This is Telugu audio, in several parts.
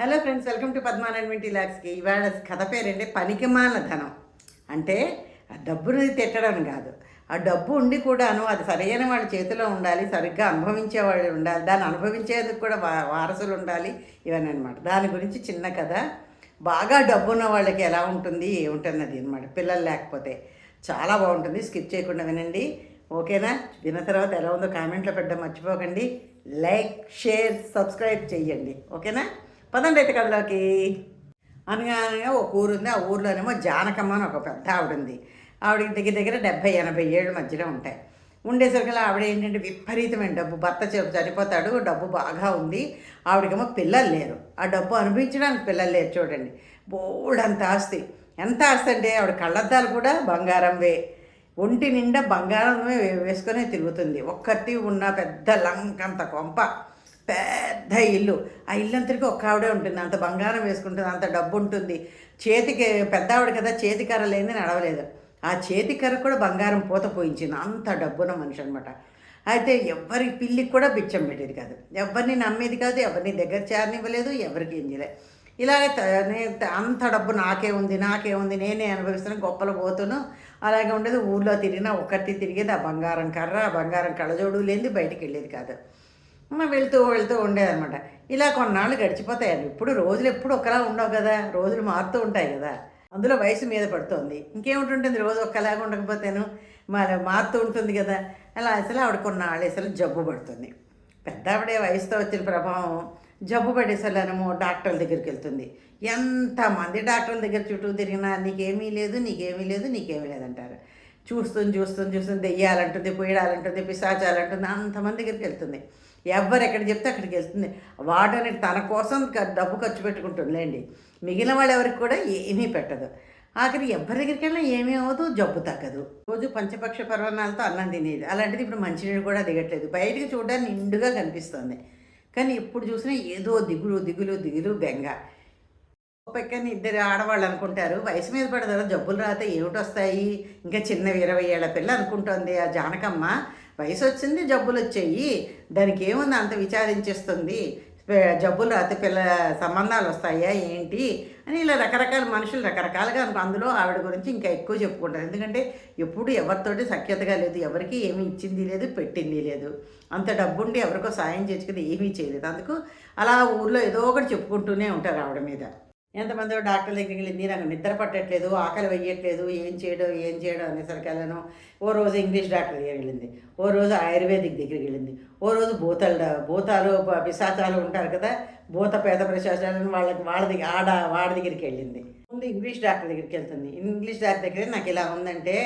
హలో ఫ్రెండ్స్ వెల్కమ్ టు పద్మానన్మెంటీ ల్యాక్స్కి ఇవాళ కథ పేరంటే పనికిమాల ధనం. అంటే ఆ డబ్బుని తిట్టడం కాదు. ఆ డబ్బు ఉండి కూడాను అది సరైన వాళ్ళ చేతిలో ఉండాలి సరిగ్గా అనుభవించేవాళ్ళు ఉండాలి దాన్ని అనుభవించేందుకు కూడా వా- వారసులు ఉండాలి ఇవన్నీ అనమాట దాని గురించి చిన్న కథ. బాగా డబ్బు ఉన్న వాళ్ళకి ఎలా ఉంటుంది ఏముంటున్నది అనమాట పిల్లలు లేకపోతే చాలా బాగుంటుంది. స్కిప్ చేయకుండా వినండి. ఓకేనా? విన్న తర్వాత ఎలా ఉందో కామెంట్లో పెట్టడం మర్చిపోకండి. లైక్ షేర్ సబ్స్క్రైబ్ చేయండి ఓకేనా? పదండి అయితే కథలోకి. అనగా అనగా ఒక ఊరు ఉంది ఆ ఊర్లోనేమో జానకమ్మ అని ఒక పెద్ద ఆవిడ ఉంది ఆవిడకి దగ్గర దగ్గర డెబ్భై ఎనభై ఏళ్ళు మధ్యలో ఉంటాయి. ఉండేసరికి ఆవిడ ఏంటంటే విపరీతమైన డబ్బు. భర్త చనిపోతాడు. డబ్బు బాగా ఉంది. ఆవిడకేమో పిల్లలు లేరు. ఆ డబ్బు అనిపించడానికి పిల్లలు లేరు చూడండి. బోల్డంత ఆస్తి. ఎంత ఆస్తి అంటే ఆవిడ కళ్ళద్దాలు కూడా బంగారంవే ఒంటి నిండా బంగారమే వేసుకొని తిరుగుతుంది. ఒక్కటి ఉన్న పెద్ద లంకంత కొంప. పెద్ద ఇల్లు. ఆ ఇల్లు అంతటికి ఒక్క ఆవిడే ఉంటుంది. అంత బంగారం వేసుకుంటుంది. అంత డబ్బు ఉంటుంది. చేతికి పెద్ద ఆవిడ కదా చేతికర్ర లేని నడవలేదు. ఆ చేతికర్ర కూడా బంగారం పూత పోయించింది. అంత డబ్బున మనిషి అనమాట అయితే ఎవరి పిల్లికి కూడా బిచ్చం పెట్టేది కాదు. ఎవరిని నమ్మేది కాదు. ఎవరిని దగ్గర చేరనివ్వలేదు. ఎవరికి ఏం చేయలేదు. ఇలాగే త- అంత డబ్బు నాకే ఉంది నాకే ఉంది. నేనే అనుభవిస్తున్నాను. గొప్పలు పోతును. అలాగే ఉండేది. ఊళ్ళో తిరిగినా ఒక్కటి తిరిగేది ఆ బంగారం కర్ర ఆ బంగారం కళ్ళజోడు లేనిది బయటికి వెళ్ళేది కాదు. వెళ్తూ వెళ్తూ ఉండేదన్నమాట. ఇలా కొన్నాళ్ళు గడిచిపోతాయండి ఇప్పుడు రోజులు ఎప్పుడు ఒకలా ఉండవు కదా. రోజులు మారుతూ ఉంటాయి కదా. అందులో వయసు మీద పడుతుంది. ఇంకేముంటుంటుంది? రోజు ఒక్కలాగా ఉండకపోతేను మరి మారుతూ ఉంటుంది కదా. అలా అసలు ఆవిడ కొన్నాళ్ళు అసలు జబ్బు పడుతుంది. పెద్ద ఆవిడే వయసుతో వచ్చిన ప్రభావం జబ్బు పడేసలేనేమో డాక్టర్ల దగ్గరికి వెళ్తుంది. ఎంతమంది డాక్టర్ల దగ్గర చుట్టూ తిరిగినా నీకేమీ లేదు నీకేమీ లేదు నీకేమీ లేదంటారు. చూస్తుంది చూస్తుంది చూస్తుంది దెయ్యాలంటుంది పొయ్యాలంటుంది పిశాచాలంటుంది అంతమంది దగ్గరికి వెళ్తుంది. ఎవరు ఎక్కడ చెప్తే అక్కడికి వెళ్తుంది. వాడని తన కోసం డబ్బు ఖర్చు పెట్టుకుంటుందిలేండి మిగిలిన వాళ్ళు ఎవరికి కూడా ఏమీ పెట్టదు. ఆఖరి ఎవరి దగ్గరికి వెళ్ళినా ఏమీ అవ్వదు జబ్బు తగ్గదు. రోజు పంచపక్ష పర్వణాలతో అన్నం తినేది. అలాంటిది ఇప్పుడు మంచినీళ్ళు కూడా దిగట్లేదు. బయటకు చూడడానికి నిండుగా కనిపిస్తుంది. కానీ ఎప్పుడు చూసినా ఏదో దిగులు దిగులు దిగులు బెంగ. పక్కన ఇద్దరు ఆడవాళ్ళు అనుకుంటారు. వయసు మీద పడతారు జబ్బులు రాతే ఏమిటి వస్తాయి ఇంకా చిన్న ఇరవై ఏళ్ళ పిల్ల అనుకుంటోంది ఆ జానకమ్మ. వయసు వచ్చింది జబ్బులు వచ్చాయి. దానికి ఏముంది? అంత విచారించేస్తుంది. జబ్బులు రాతే పిల్ల సంబంధాలు వస్తాయా? ఏంటి? అని ఇలా రకరకాల మనుషులు రకరకాలుగా అనుకో అందులో ఆవిడ గురించి ఇంకా ఎక్కువ చెప్పుకుంటారు. ఎందుకంటే ఎప్పుడు ఎవరితోటి సఖ్యతగా లేదు. ఎవరికి ఏమి ఇచ్చింది లేదు పెట్టింది లేదు. అంత డబ్బుండి ఎవరికో సాయం చేసుకుని ఏమీ చేయలేదు. అందుకు అలా ఊర్లో ఏదో ఒకటి చెప్పుకుంటూనే ఉంటారు ఆవిడ మీద. ఎంతమంది డాక్టర్ దగ్గరికి వెళ్ళింది నాకు నిద్ర పట్టట్లేదు ఆకలి వెయ్యట్లేదు ఏం చేయడం ఏం చేయడం అనేసరికి వెళ్ళను. ఓ రోజు ఇంగ్లీష్ డాక్టర్ దగ్గరికి వెళ్ళింది. ఓ రోజు ఆయుర్వేదిక్ దగ్గరికి వెళ్ళింది. ఓ రోజు భూతాలు భూతాలు పిశాచాలు ఉంటారు కదా భూత పేద పిశాచాలను వాళ్ళకి వాళ్ళ దగ్గర ఆడ వాడి దగ్గరికి వెళ్ళింది. ముందు ఇంగ్లీష్ డాక్టర్ దగ్గరికి వెళ్తుంది. ఇంగ్లీష్ డాక్టర్ దగ్గర నాకు ఇలా ఉందంటే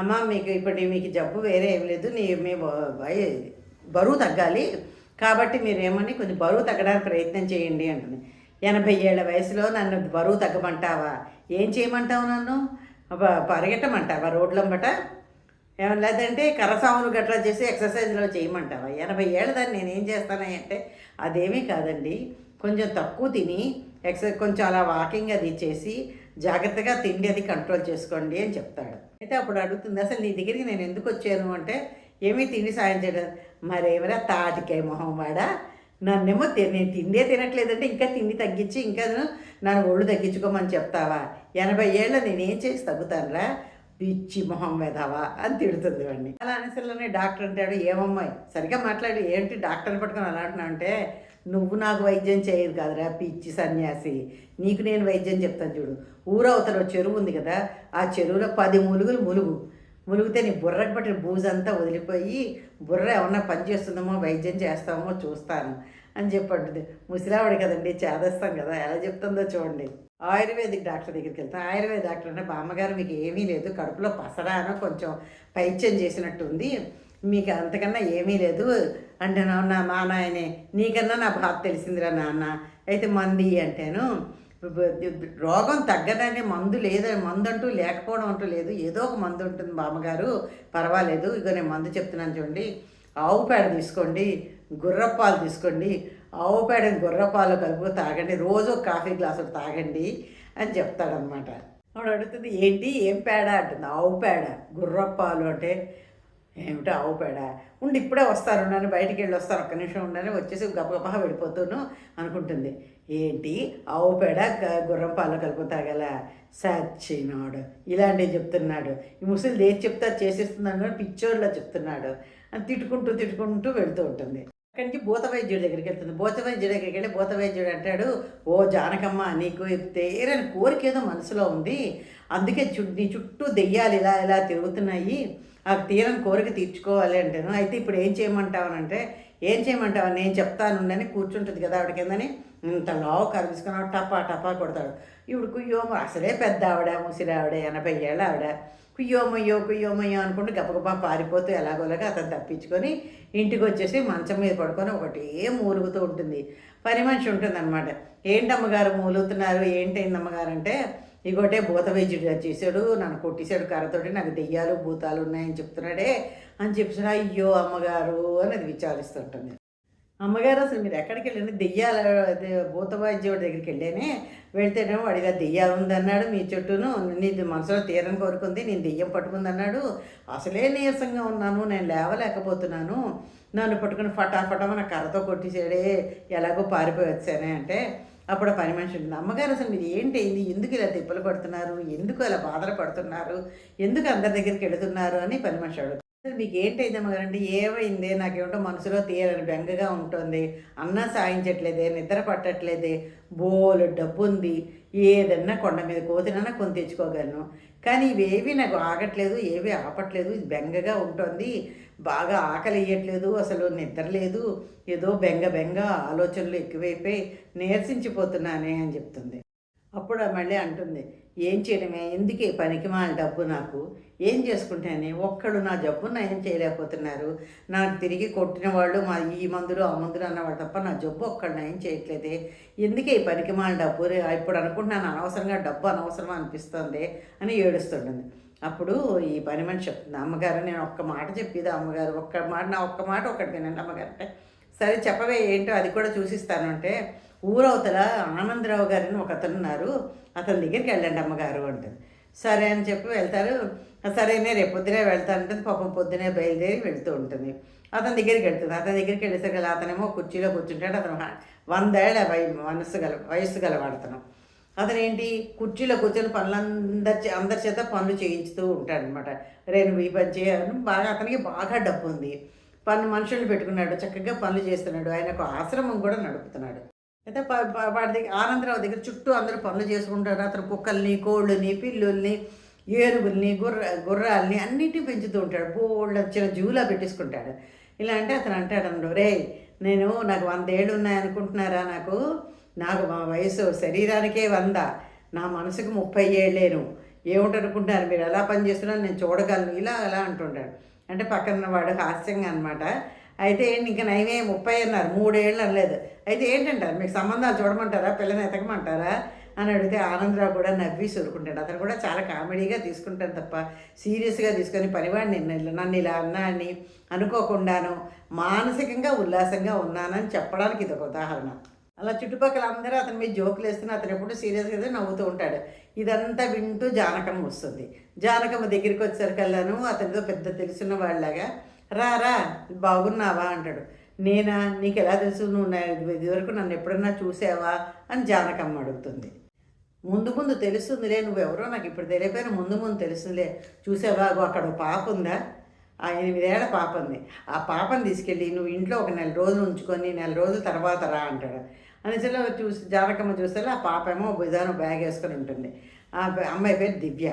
అమ్మ మీకు ఇప్పుడు మీకు జబ్బు వేరే ఏం లేదు నీ మీ బరువు తగ్గాలి కాబట్టి మీరు ఏమని కొంచెం బరువు తగ్గడానికి ప్రయత్నం చేయండి అంటుంది. ఎనభై ఏళ్ళ వయసులో నన్ను బరువు తగ్గమంటావా? ఏం చేయమంటావు నన్ను? పరిగెట్టమంటావా రోడ్లంబట? లేదంటే కరసాములు గట్రా చేసి ఎక్సర్సైజ్లో చేయమంటావా? ఎనభై ఏళ్ళ దాన్ని నేనేం చేస్తానని అంటే అదేమీ కాదండి. కొంచెం తక్కువ తిని ఎక్సర్ కొంచెం అలా వాకింగ్ అది చేసి జాగ్రత్తగా తిండి అది కంట్రోల్ చేసుకోండి అని చెప్తాడు. అయితే అప్పుడు అడుగుతుంది అసలు నీ దగ్గరికి నేను ఎందుకు వచ్చాను? అంటే ఏమీ తిండి సాయం చేయడం మరేమరా తాటికాయ మొహం వాడా? నన్నేమో తి- నేను తిండే తినట్లేదంటే ఇంకా తిండి తగ్గించి ఇంకా నన్ను ఒళ్ళు తగ్గించుకోమని చెప్తావా? ఎనభై ఏళ్ళ నేనేం చేసి తగ్గుతానురా? పిచ్చి మొహం వెదావా అని తిడుతుంది వాడిని. అలా అనేసరిలోనే డాక్టర్ అంటాడు ఏమమ్మాయి సరిగ్గా మాట్లాడు ఏంటి డాక్టర్ పట్టుకొని అలా అంటున్నావు అంటే నువ్వు నాకు వైద్యం చేయదు కాదురా పిచ్చి సన్యాసి. నీకు నేను వైద్యం చెప్తాను చూడు. ఊరవతల చెరువు ఉంది కదా ఆ చెరువులో పది ములుగులు ములుగు. మునిగితే నీ బుర్రకు పట్టిన బూజంతా వదిలిపోయి బుర్ర ఏమన్నా పని చేస్తుందేమో వైద్యం చేస్తామో చూస్తాను అని చెప్పంటుంది ముసిలావాడు కదండి చేదస్తాం కదా ఎలా చెప్తుందో చూడండి. ఆయుర్వేదిక్ డాక్టర్ దగ్గరికి వెళ్తాను. ఆయుర్వేద డాక్టర్ అంటే బామ్మగారు మీకు ఏమీ లేదు కడుపులో పసరానో కొంచెం పైత్యం చేసినట్టు ఉంది మీకు అంతకన్నా ఏమీ లేదు అంటే నా నా మా నాయనే నీకన్నా నా బాధ తెలిసిందిరా నాన్న అయితే మంది అంటేను. రోగం తగ్గడానికి మందు లేదు మందు అంటూ లేకపోవడం అంటూ లేదు. ఏదో ఒక మందు ఉంటుంది బామ్మగారు. పర్వాలేదు ఇక నేను మందు చెప్తున్నాను చూడండి. ఆవు పేడ తీసుకోండి గుర్రపాలు తీసుకోండి. ఆవు పేడ గుర్రపాలు కలుపు తాగండి. రోజు ఒక కాఫీ గ్లాసు తాగండి అని చెప్తాడనమాట ఆవిడ అడుగుతుంది ఏంటి? ఏం పేడ? అంటుంది. ఆవు పేడ గుర్రపాలు అంటే ఏమిటో ఆవు పేడ. ఉండి ఇప్పుడే వస్తారు నన్ను బయటికి వెళ్ళి వస్తారు ఒక్క నిమిషం ఉండని వచ్చేసి గబగబా వెళ్ళిపోతాను అనుకుంటుంది. ఏంటి? ఆవు పేడ గుర్రం పాలు కలుపు తాగల? సచ్చినాడు ఇలాంటివి చెప్తున్నాడు. ఈ ముసలి ఏది చెప్తే అది చేసేస్తున్నాడు పిచ్చోళ్ళ చెప్తున్నాడు. అని తిట్టుకుంటూ తిట్టుకుంటూ వెళ్తూ ఉంటుంది. అక్కడి నుంచి భూత వైద్యుడి దగ్గరికి వెళ్తుంది. భూత వైద్యుడి దగ్గరికి వెళ్ళి భూత వైద్యుడు అంటాడు ఓ జానకమ్మ నీకు తేరని కోరిక ఏదో మనసులో ఉంది. అందుకే చు నీ చుట్టూ దెయ్యాలు ఇలా ఇలా తిరుగుతున్నాయి. ఆ తీరని కోరిక తీర్చుకోవాలి అంటాను. అయితే ఇప్పుడు ఏం చేయమంటావనంటే ఏం చేయమంటావు? నేను చెప్తాను అని కూర్చుంటుంది కదా ఆవిడ కిందని ఇంత లావు కరిపించుకున్నాడు టపా టపా కొడతాడు. ఇప్పుడు కుయ్యోమ అసలే పెద్ద ఆవిడ ముసిరావిడ ఎనభై ఏళ్ళ ఆవిడ. కుయ్యోమయ్యో కుయ్యోమయ్యో అనుకుంటూ గబగబా పారిపోతూ ఎలాగోలాగా అతను తప్పించుకొని ఇంటికి వచ్చేసి మంచం మీద పడుకొని ఒకటే మూలుగుతూ ఉంటుంది. పని మనిషి ఉంటుంది అనమాట ఏంటమ్మగారు మూలుగుతున్నారు? ఏంటైందమ్మగారు అంటే ఇగోటే భూత వైద్యుడు చేశాడు నన్ను కొట్టేశాడు కర్రతోటి నాకు దెయ్యాలు భూతాలు ఉన్నాయని చెప్తున్నాడే అని చెప్పి అయ్యో అమ్మగారు అని అది విచారిస్తుంటుంది. అమ్మగారు అసలు మీరు ఎక్కడికి వెళ్ళండి? దెయ్యాల భూత వైద్యుడి దగ్గరికి వెళ్ళానే వెళ్తేనేమో వాడిగా దెయ్యాలు ఉందన్నాడు మీ చుట్టూను నీ మనసులో తీరం కోరుకుంది నేను దెయ్యం పట్టుకుందన్నాడు అసలే నీరసంగా ఉన్నాను నేను లేవలేకపోతున్నాను నన్ను పట్టుకుని ఫటాఫటమని కర్రతో కొట్టేసాడే ఎలాగో పారిపోయి వచ్చానే అంటే అప్పుడు పని మనిషి ఉంటుంది. అమ్మగారు అసలు మీరు ఏంటి ఇది? ఎందుకు ఇలా తిప్పలు పడుతున్నారు ఎందుకు అలా బాధలు పడుతున్నారు? ఎందుకు అందరి దగ్గరికి వెళుతున్నారు? అని పని మనిషి అడుగుతుంది అసలు మీకు ఏంటైంది అమ్మగారు అంటే ఏమైంది? నాకేమిటో మనసులో తీయాలని బెంగగా ఉంటుంది. అన్నం సాయించట్లేదే నిద్ర పట్టట్లేదే బోలు డబ్బు ఉంది ఏదన్నా కొండ మీద కోతినన్నా కొని తెచ్చుకోగలను. కానీ ఇవేవి నాకు ఆగట్లేదు ఏవి ఆపట్లేదు ఇది బెంగగా ఉంటుంది. బాగా ఆకలి వేయట్లేదు అసలు నిద్ర లేదు. ఏదో బెంగ బెంగ ఆలోచనలు ఎక్కువైపోయి నీరసించిపోతున్నానే అని చెప్తుంది. అప్పుడు మళ్ళీ అంటుంది ఏం చేయడమే? ఎందుకే పనికి మా డబ్బు నాకు? ఏం చేసుకుంటాను ఒక్కడు నా జబ్బు నయం చేయలేకపోతున్నారు. నాకు తిరిగి కొట్టిన వాళ్ళు మా ఈ మందులు ఆ మందులు అన్నవాడు తప్ప నా జబ్బు ఒక్కడు నయం చేయట్లేదే. ఎందుకే ఈ పనికి మా డబ్బు? ఇప్పుడు అనుకుంటున్నాను అనవసరంగా డబ్బు అనవసరం అనిపిస్తుంది అని ఏడుస్తుంటుంది. అప్పుడు ఈ పని మనిషి చెప్తుంది అమ్మగారు నేను ఒక్క మాట చెప్పేది అమ్మగారు? ఒక్క మాట నా ఒక్క మాట ఒకటి వినండి అమ్మగారు అంటే సరే చెప్పవే ఏంటో అది కూడా చూసిస్తాను అంటే ఊరవతల ఆనందరావు గారిని ఒక అతను ఉన్నారు అతని దగ్గరికి వెళ్ళండి అమ్మగారు అంటుంది. సరే అని చెప్పి వెళ్తారు. సరేనే రేపు పొద్దునే వెళ్తానంటుంది పాపం పొద్దునే బయలుదేరి వెళ్తూ ఉంటుంది. అతని దగ్గరికి వెళ్తుంది. అతని దగ్గరికి వెళ్ళేసరికి అతనేమో కుర్చీలో కూర్చుంటాడు. అతను వందేళ్ళ వై మనస్సు గల వయస్సు గలవాడతను అతను. ఏంటి కుర్చీలో కూర్చొని పనులందరి చే- అందరి చేత పనులు చేయించుతూ ఉంటాడనమాట. రేణు ఈ పని చేయను బాగా అతనికి బాగా డబ్బు ఉంది. పని మనుషులు పెట్టుకున్నాడు. చక్కగా పనులు చేస్తున్నాడు. ఆయన ఒక ఆశ్రమం కూడా నడుపుతున్నాడు. అయితే ప- వాడి దగ్గర ఆనందరావు దగ్గర చుట్టూ అందరూ పనులు చేసుకుంటారు. అతను కుక్కల్ని కోళ్ళని పిల్లుల్ని ఏనుగుల్ని గుర్ర గుర్రాల్ని అన్నిటిని పెంచుతూ ఉంటాడు. బోళ్ళ చిన్న జూలా పెట్టేసుకుంటాడు. ఇలా అంటే అతను అంటాడు అన్నాడు రే నేను నాకు వంద ఏళ్ళు ఉన్నాయనుకుంటున్నారా నాకు? నాకు మా వయసు శరీరానికే వంద. నా మనసుకు ముప్పై ఏళ్ళేను. ఏమిటనుకుంటున్నారు? మీరు ఎలా పని చేస్తున్నారు నేను చూడగలను. ఇలా అలా అంటుంటాడు. అంటే పక్కన వాడు హాస్యంగా అనమాట అయితే ఏంటి ఇంకా నయమే ముప్పై అన్నారు మూడేళ్ళు అనలేదు. అయితే ఏంటంటారు మీకు సంబంధాలు చూడమంటారా పిల్లని ఎతకమంటారా అని అడిగితే ఆనందరావు కూడా నవ్వి సురుకుంటాడు. అతను కూడా చాలా కామెడీగా తీసుకుంటాడు తప్ప సీరియస్గా తీసుకొని పనివాడిని నన్ను నన్ను ఇలా అన్నా అని అనుకోకుండాను మానసికంగా ఉల్లాసంగా ఉన్నానని చెప్పడానికి ఇది ఒక ఉదాహరణ. అలా చుట్టుపక్కల అందరూ అతని మీద జోకులు వేస్తున్న అతను ఎప్పుడు సీరియస్గా నవ్వుతూ ఉంటాడు. ఇదంతా వింటూ జానకమ్మ వస్తుంది. జానకమ్మ దగ్గరికి వచ్చేసరికల్లాను అతనితో పెద్ద తెలిసిన వాళ్ళలాగా రా రా బాగున్నావా అంటాడు. నేనా? నీకు ఎలా తెలుసు? నువ్వు నా ఇదివరకు నన్ను ఎప్పుడన్నా చూసావా? అని జానకమ్మ అడుగుతుంది. ముందు ముందు తెలుస్తుందిలే నువ్వెవరో నాకు ఇప్పుడు తెలియపోయినా ముందు ముందు తెలుస్తుందిలే. చూసావా? అక్కడ పాప ఉందా? ఆ ఎనిమిదేళ్ళ పాప ఉంది. ఆ పాపని తీసుకెళ్ళి నువ్వు ఇంట్లో ఒక నెల రోజులు ఉంచుకొని నెల రోజుల తర్వాత రా అంటాడు. అనేసరిలో చూసి జానకమ్మ చూస్తే ఆ పాప ఏమో భుజాన బ్యాగ్ వేసుకొని ఉంటుంది. ఆ అమ్మాయి పేరు దివ్య.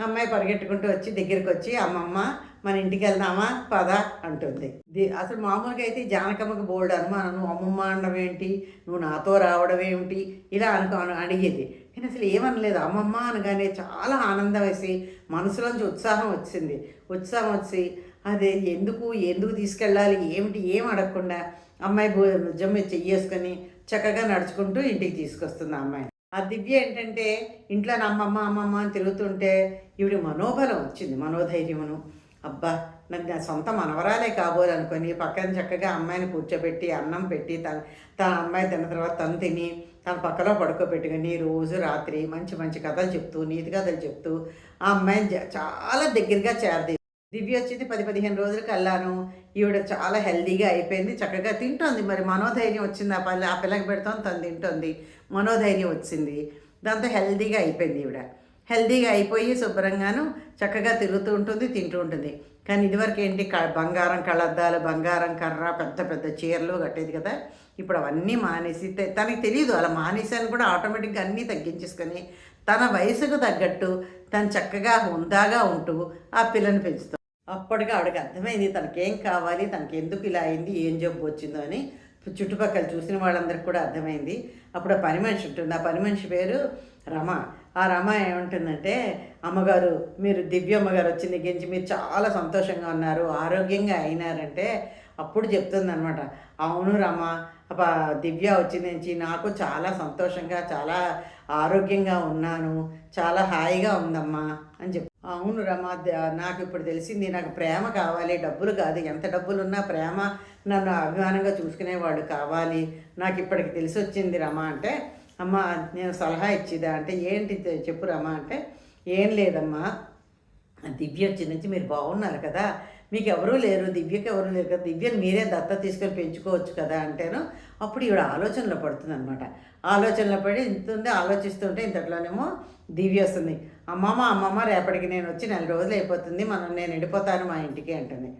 ఆ అమ్మాయి పరిగెట్టుకుంటూ వచ్చి దగ్గరికి వచ్చి అమ్మమ్మ మన ఇంటికి వెళ్దామా? పద అంటుంది. అసలు మామూలుగా అయితే జానకమ్మకి బోల్డ్ అనుమానం నువ్వు అమ్మమ్మ అనడం ఏంటి? నువ్వు నాతో రావడం ఏమిటి? ఇలా అనుకో అడిగేది. కానీ అసలు ఏమనలేదు. అమ్మమ్మ అనగానే చాలా ఆనందం వేసి మనసులోంచి ఉత్సాహం వచ్చింది. ఉత్సాహం వచ్చి అదే ఎందుకు ఎందుకు తీసుకెళ్ళాలి? ఏమిటి? ఏం అడగకుండా అమ్మాయి భూ భుజం మీద చెయ్యేసుకొని చక్కగా నడుచుకుంటూ ఇంటికి తీసుకొస్తుంది అమ్మాయి ఆ దివ్య ఏంటంటే ఇంట్లో అమ్మమ్మ అమ్మమ్మ అని తిరుగుతుంటే ఈవిడ మనోబలం వచ్చింది మనోధైర్యమును. అబ్బా నాకు నా సొంత మనవరాలే కాబోలు అనుకొని పక్కన చక్కగా అమ్మాయిని కూర్చోబెట్టి అన్నం పెట్టి తన తన అమ్మాయి తిన్న తర్వాత తను తిని తన పక్కలో పడుకోబెట్టుకుని రోజు రాత్రి మంచి మంచి కథలు చెప్తూ నీతి కథలు చెప్తూ ఆ అమ్మాయిని చాలా దగ్గరగా చేరది. దివ్య వచ్చింది పది పదిహేను రోజులకి వెళ్ళాను ఈవిడ చాలా హెల్దీగా అయిపోయింది చక్కగా తింటోంది. మరి మనోధైర్యం వచ్చింది? ఆ పల్లె ఆ పిల్లకి పెడతాం తను తింటోంది. మనోధైర్యం వచ్చింది. దాంతో హెల్దీగా అయిపోయింది ఈవిడ. హెల్దీగా అయిపోయి శుభ్రంగాను చక్కగా తిరుగుతూ ఉంటుంది తింటూ ఉంటుంది. కానీ ఇదివరకు ఏంటి? క బంగారం కళ్ళద్దాలు బంగారం కర్ర పెద్ద పెద్ద చీరలు కట్టేది కదా. ఇప్పుడు అవన్నీ మానేసి తనకి తెలియదు అలా మానేసాను కూడా ఆటోమేటిక్గా అన్నీ తగ్గించేసుకొని తన వయసుకు తగ్గట్టు తను చక్కగా హుందాగా ఉంటూ ఆ పిల్లని పెంచుతాం. అప్పటికి ఆవిడకి అర్థమైంది తనకేం కావాలి తనకి ఎందుకు ఇలా అయింది ఏం జబ్బు వచ్చిందో అని చుట్టుపక్కల చూసిన వాళ్ళందరికీ కూడా అర్థమైంది. అప్పుడు ఆ పని మనిషి ఉంటుంది. ఆ పని మనిషి పేరు రమ. ఆ రమ ఏమంటుందంటే అమ్మగారు మీరు దివ్య అమ్మగారు వచ్చింది గురించి మీరు చాలా సంతోషంగా ఉన్నారు ఆరోగ్యంగా అయినారంటే అప్పుడు చెప్తుంది అనమాట అవును రామ అప్ప దివ్య వచ్చింది నుంచి నాకు చాలా సంతోషంగా చాలా ఆరోగ్యంగా ఉన్నాను చాలా హాయిగా ఉందమ్మా అని చెప్పి. అవును రమా నాకు ఇప్పుడు తెలిసింది నాకు ప్రేమ కావాలి డబ్బులు కాదు ఎంత డబ్బులు ఉన్నా ప్రేమ నన్ను అభిమానంగా చూసుకునేవాడు కావాలి నాకు ఇప్పటికి తెలిసి వచ్చింది రమా అంటే అమ్మ నేను సలహా ఇచ్చిదా అంటే ఏంటి చెప్పురమ్మ అంటే ఏం లేదమ్మా. దివ్య వచ్చి నుంచి మీరు బాగున్నారు కదా. మీకు ఎవరూ లేరు దివ్యకి ఎవరు లేరు కదా. దివ్యను మీరే దత్త తీసుకొని పెంచుకోవచ్చు కదా అంటేను అప్పుడు ఈవిడ ఆలోచనలో పడుతుంది అనమాట ఆలోచనలో పడి ఇంత ఉంది ఆలోచిస్తుంటే ఇంతట్లోనేమో దివ్య వస్తుంది. అమ్మమ్మ అమ్మమ్మ రేపటికి నేను వచ్చి నెల రోజులు అయిపోతుంది మనం నేను వెళ్ళిపోతాను మా ఇంటికి అంటుంది.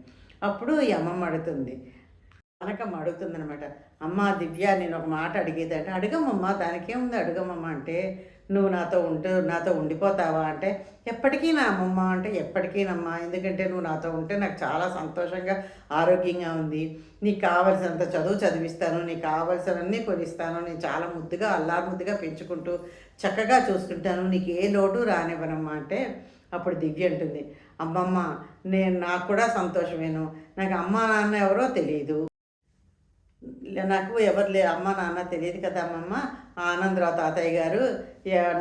అప్పుడు ఈ అమ్మమ్మ అడుగుతుంది కనకమ్మ అడుగుతుందనమాట అమ్మ దివ్య నేను ఒక మాట అడిగేదంటే అడగమ్మమ్మ దానికేముంది అడగమ్మమ్మ అంటే నువ్వు నాతో ఉంటూ నాతో ఉండిపోతావా అంటే ఎప్పటికీ నా అమ్మమ్మ అంటే ఎప్పటికీనమ్మా ఎందుకంటే నువ్వు నాతో ఉంటే నాకు చాలా సంతోషంగా ఆరోగ్యంగా ఉంది. నీకు కావలసినంత చదువు చదివిస్తాను నీకు కావలసినన్నీ కొనిస్తాను. నేను చాలా ముద్దుగా అల్లారు ముద్దుగా పెంచుకుంటూ చక్కగా చూసుకుంటాను నీకు ఏ లోటు రానివ్వనమ్మా అంటే అప్పుడు దివ్య అంటుంది అమ్మమ్మ నేను నాకు కూడా సంతోషమేను. నాకు అమ్మ నాన్న ఎవరో తెలియదు. నాకు ఎవరు లే అమ్మ నాన్న తెలియదు కదా అమ్మమ్మ. ఆనందరావు తాతయ్య గారు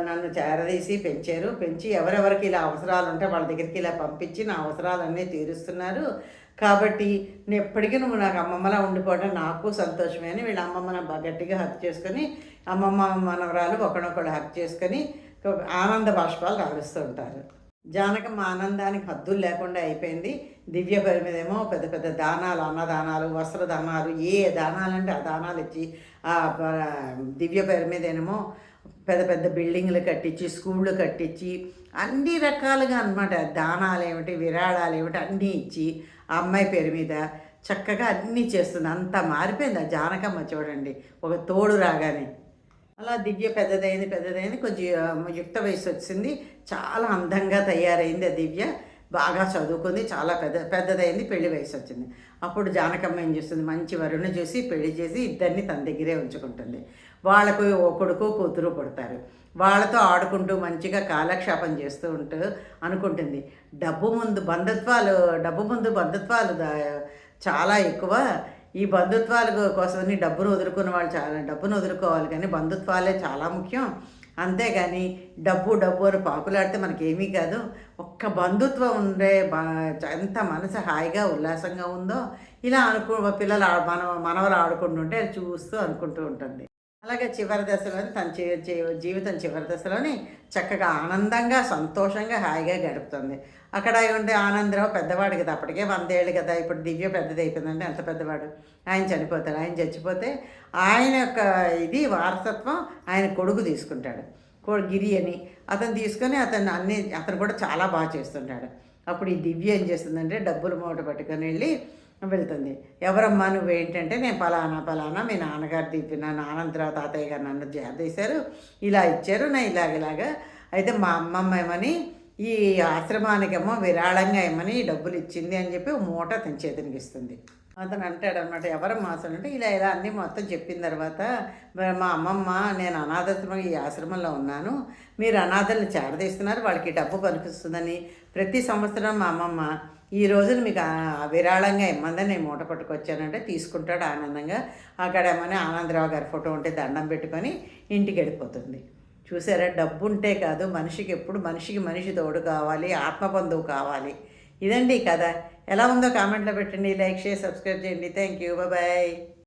నన్ను చేరదీసి పెంచారు. పెంచి ఎవరెవరికి ఇలా అవసరాలు ఉంటే వాళ్ళ దగ్గరికి ఇలా పంపించి నా అవసరాలన్నీ తీరుస్తున్నారు. కాబట్టి నేను ఎప్పటికీ నువ్వు నాకు అమ్మమ్మలా ఉండిపోవడం నాకు సంతోషమే అని వీళ్ళ అమ్మమ్మని బాగా గట్టిగా హక్ చేసుకొని అమ్మమ్మ మనవరాలు ఒకనొకడు హక్ చేసుకొని ఆనంద బాష్పాలు రాలుస్తూ ఉంటారు. జానకమ్మ ఆనందానికి హద్దులు లేకుండా అయిపోయింది. దివ్య పేరు మీదేమో పెద్ద పెద్ద దానాలు అన్నదానాలు వస్త్రదానాలు ఏ దానాలు అంటే ఆ దానాలు ఇచ్చి ఆ దివ్య పేరు మీదేమో పెద్ద పెద్ద బిల్డింగ్లు కట్టించి స్కూళ్ళు కట్టించి అన్ని రకాలుగా అనమాట దానాలు ఏమిటి విరాళాలు ఏమిటి అన్నీ ఇచ్చి ఆ అమ్మాయి పేరు మీద చక్కగా అన్నీ చేస్తుంది. అంత మారిపోయింది ఆ జానకమ్మ చూడండి ఒక తోడు రాగానే. అలా దివ్య పెద్దదైంది పెద్దదైంది కొంచెం యుక్త వయసు వచ్చింది చాలా అందంగా తయారైంది ఆ దివ్య. బాగా చదువుకుంది చాలా పెద్ద పెద్దదైంది పెళ్ళి వయసు వచ్చింది. అప్పుడు జానకమ్మ ఏం చేస్తుంది మంచి వరుణ్ చూసి పెళ్ళి చేసి ఇద్దరిని తన దగ్గరే ఉంచుకుంటుంది. వాళ్ళకు ఓ కొడుకు కూతురు పుడతారు. వాళ్ళతో ఆడుకుంటూ మంచిగా కాలక్షేపం చేస్తూ ఉంటూ అనుకుంటుంది. డబ్బు ముందు బంధుత్వాలు డబ్బు ముందు బంధుత్వాలు చాలా ఎక్కువ. ఈ బంధుత్వాల కోసమని డబ్బును వదులుకున్న వాళ్ళు చాలా డబ్బును వదులుకోవాలి కానీ బంధుత్వాలే చాలా ముఖ్యం. అంతేగాని డబ్బు డబ్బు అని పాకులాడితే మనకేమీ కాదు. ఒక్క బంధుత్వం ఉండే ఎంత మనసు హాయిగా ఉల్లాసంగా ఉందో ఇలా అనుకో పిల్లలు మన మనవలు ఆడుకుంటుంటే చూస్తూ అనుకుంటూ ఉంటుంది. అలాగే చివరి దశలోని తన జీవితం చివరి దశలోని చక్కగా ఆనందంగా సంతోషంగా హాయిగా గడుపుతుంది. అక్కడ ఉండే ఆనందరావు పెద్దవాడు కదా అప్పటికే వందేళ్ళు కదా ఇప్పుడు దివ్య పెద్దది అయిపోయిందండి ఎంత పెద్దవాడు? ఆయన చనిపోతాడు. ఆయన చచ్చిపోతే ఆయన యొక్క ఇది వారసత్వం ఆయన కొడుకు తీసుకుంటాడు. కొడు గిరి అని. అతను తీసుకొని అతను అన్ని అతను కూడా చాలా బాగా చేస్తుంటాడు. అప్పుడు ఈ దివ్య ఏం చేస్తుందంటే డబ్బులు మూట పట్టుకొని వెళ్ళి వెళ్తుంది. ఎవరమ్మా నువ్వు ఏంటంటే నేను పలానా పలానా మీ నాన్నగారు దిప్పి నానంతరావు తాతయ్య గారు నన్ను చేశారు ఇలా ఇచ్చారు నా ఇలాగ ఇలాగా. అయితే మా అమ్మమ్మ ఏమని ఈ ఆశ్రమానికేమో విరాళంగా ఏమని డబ్బులు ఇచ్చింది అని చెప్పి మూట అతని చేతికి ఇస్తుంది అతను అంటాడు అనమాట ఎవరు అసలు అంటే ఇలా ఇలా అన్నీ మొత్తం చెప్పిన తర్వాత మా అమ్మమ్మ నేను అనాథాశ్రమం ఈ ఆశ్రమంలో ఉన్నాను. మీరు అనాథల్ని చేరదీస్తున్నారు వాళ్ళకి డబ్బు కనిపిస్తుందని ప్రతి సంవత్సరం మా అమ్మమ్మ ఈ రోజున మీకు విరాళంగా ఇమ్మందని నేను మూట పట్టుకొచ్చానంటే తీసుకుంటాడు ఆనందంగా. అక్కడ ఏమని ఆనందరావు గారి ఫోటో ఉంటే దండం పెట్టుకొని ఇంటికి వెళ్ళిపోతుంది. చూసారా? డబ్బు ఉంటే కాదు మనిషికి ఎప్పుడు మనిషికి మనిషి తోడు కావాలి ఆత్మబంధువు కావాలి. ఇదండి కథ. ఎలా ఉందో కామెంట్లో పెట్టండి లైక్ చేసి సబ్స్క్రైబ్ చేయండి. Thank you bye